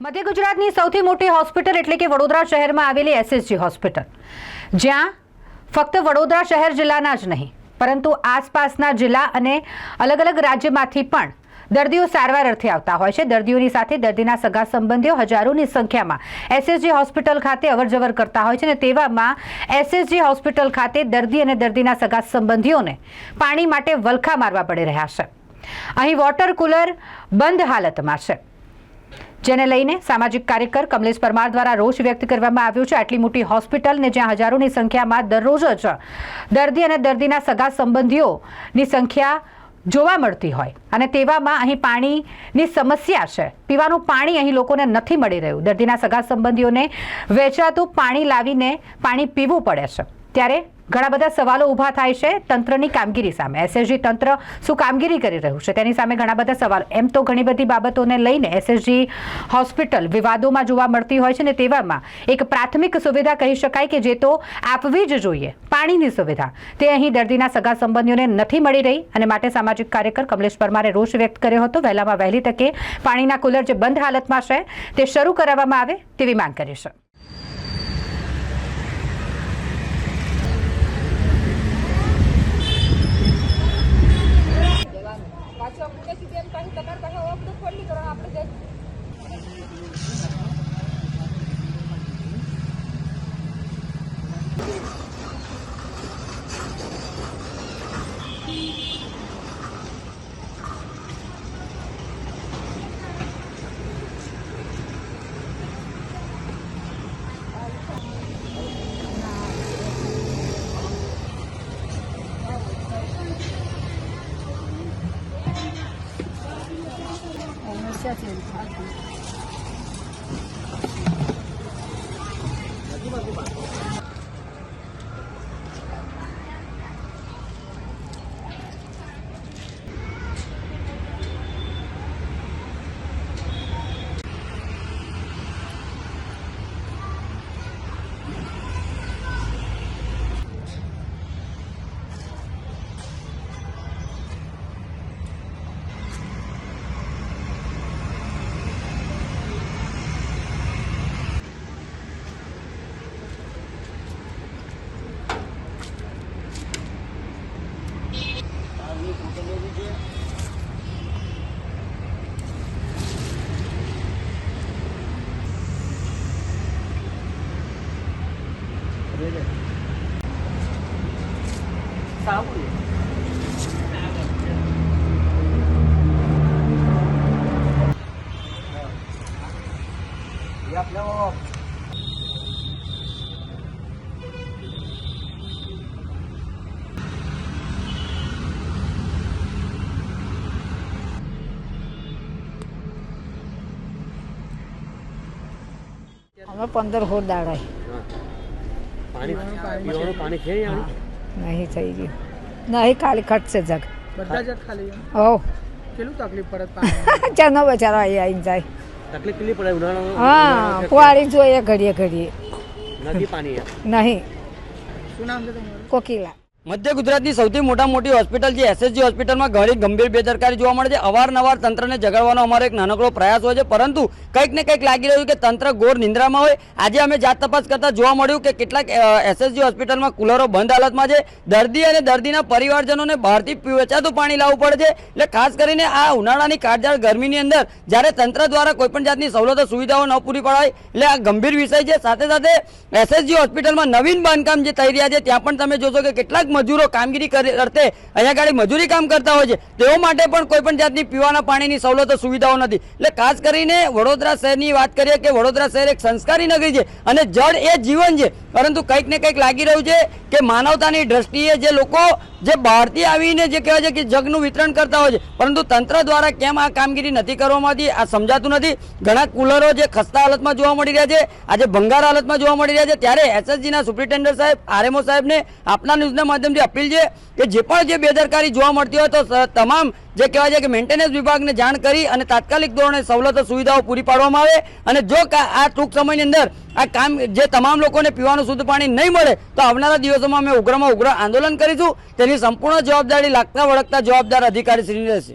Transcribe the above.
મધ્ય ગુજરાતની સૌથી મોટી હોસ્પિટલ એટલે કે વડોદરા શહેરમાં આવેલી એસએસજી હોસ્પિટલ. જ્યાં ફક્ત વડોદરા શહેર જિલ્લાના જ નહીં, પરંતુ આસપાસના જિલ્લા અને અલગ અલગ રાજ્યમાંથી પણ દર્દીઓ સારવાર અર્થે આવતા હોય છે. દર્દીઓની સાથે દર્દીના સગા સંબંધીઓ હજારોની સંખ્યામાં એસએસજી હોસ્પિટલ ખાતે અવરજવર કરતા હોય છે અને તેવામાં એસએસજી હોસ્પિટલ ખાતે દર્દી અને દર્દીના સગા સંબંધીઓને પાણી માટે વલખા મારવા પડી રહ્યા છે. અહીં વોટર કુલર બંધ હાલતમાં છે. જેને લઈને સામાજિક કાર્યકર કમલેશ પરમાર દ્વારા રોષ વ્યક્ત કરવામાં આવ્યો છે. આટલી મોટી હોસ્પિટલ ને જ્યાં હજારોની સંખ્યામાં દરરોજ જ દર્દી અને દર્દીના સગા સંબંધીઓની સંખ્યા જોવા મળતી હોય અને તેવામાં અહીં પાણીની સમસ્યા છે. પીવાનું પાણી અહીં લોકોને નથી મળી રહ્યું. દર્દીના સગા સંબંધીઓને વેચાતું પાણી લાવીને પાણી પીવું પડે છે. ત્યારે ઘણા બધા સવાલો ઊભા થાય છે તંત્રની કામગીરી સામે. એસએસજી તંત્ર શું કામગીરી કરી રહ્યું છે? તેની સામે ઘણા બધા સવાલો. એમ તો ઘણી બધી બાબતોને લઈને એસએસજી હોસ્પિટલ વિવાદોમાં જોવા મળતી હોય છે ને તેવામાં એક પ્રાથમિક સુવિધા કહી શકાય કે જે તો આપવી જ જોઈએ. પાણીની સુવિધા. તે અહીં દર્દીના સગા સંબંધીઓને નથી મળી રહી અને માટે સામાજિક કાર્યકર કમલેશ પરમારે રોષ વ્યક્ત કર્યો હતો. વહેલામાં વહેલી તકે પાણીના કુલર જે બંધ હાલતમાં છે તે શરૂ કરાવવામાં આવે તેવી માંગ કરી છે. 下去查询一般不管 અમે પંદર હોર દાડા પાણી પીવાનું પાણી છે નહીં થઈ ગયું નહીં ખાલી ખટશે જગ બધા જ ખાલી. હો કેટલું તકલીફ પડે ચનો બચારો અહીં આવીને જાય તકલીફ કેટલી પડે ઉનાળો હા પુવાળી જોઈએ ઘડીએ ઘડીએ પાણી નહીં શું નામ છે તમારું કોકીલા મધ્ય ગુજરાતની સૌથી મોટા મોટી હોસ્પિટલ જે એસએસજી હોસ્પિટલમાં ઘણી ગંભીર બેદરકારી જોવા મળે છે. અવારનવાર તંત્રને જગાડવાનો અમારો એક નાનકડો પ્રયાસ હોય છે. પરંતુ કંઈક ને કંઈક લાગી રહ્યું કે તંત્ર ગોર નિંદ્રામાં હોય. આજે અમે જાત તપાસ કરતા જોવા મળ્યું કે કેટલાક એસએસજી હોસ્પિટલમાં કુલરો બંધ હાલતમાં છે. દર્દી અને દર્દીના પરિવારજનોને બહારથી વેચાતું પાણી લાવવું પડે છે. એટલે ખાસ કરીને આ ઉનાળાની કાળજાળ ગરમીની અંદર જ્યારે તંત્ર દ્વારા કોઈપણ જાતની સવલતો, સુવિધાઓ ન પૂરી પડાય, એટલે આ ગંભીર વિષય છે. સાથે સાથે એસએસજી હોસ્પિટલમાં નવીન બાંધકામ જે થઈ રહ્યા છે, ત્યાં પણ તમે જોશો કે કેટલાક મજૂરો કામગીરી કરી અર્થે અહીંયા ગાડી મજૂરી કામ કરતા હોય છે. તેઓ માટે પણ કોઈ પણ જાતની પીવાના પાણીની સવલતો, સુવિધાઓ નથી. એટલે ખાસ કરીને વડોદરા શહેરની વાત કરીએ કે વડોદરા શહેર એક સંસ્કારી નગરી છે અને જળ એ જીવન છે. પરંતુ કંઈક ને કંઈક લાગી રહ્યું છે કે માનવતાની દ્રષ્ટિએ જે લોકો જે બહારથી આવીને જે કહેવાય છે કે જગનું વિતરણ કરતા હોય છે, પરંતુ તંત્ર દ્વારા કેમ આ કામગીરી નથી કરવામાં આવતી, આ સમજાતું નથી? ઘણા કુલરો જે ખસ્તા હાલતમાં જોવા મળી રહ્યા છે, આજે ભંગાર હાલતમાં જોવા મળી રહ્યા છે, ત્યારે એસએસજીના સુપ્રિન્ટેન્ડન્ટ સાહેબ, આરએમઓ સાહેબને આપના ન્યૂઝના માધ્યમથી અપીલ છે કે જે પણ જે બેદરકારી જોવા મળતી હોય તો તમામ જે કહેવાય છે કે મેન્ટેનન્સ વિભાગને જાણ કરી અને તાત્કાલિક ધોરણે સવલતો સુવિધાઓ પૂરી પાડવામાં આવે અને જો આ ટૂંક સમયની અંદર આ કામ જે તમામ લોકોને પીવાનું શુદ્ધ પાણી નહીં મળે, તો આવનારા દિવસોમાં અમે ઉગ્રમાં ઉગ્ર આંદોલન કરીશું. તેની સંપૂર્ણ જવાબદારી લાગતા વળગતા જવાબદાર અધિકારી શ્રી રહેશે.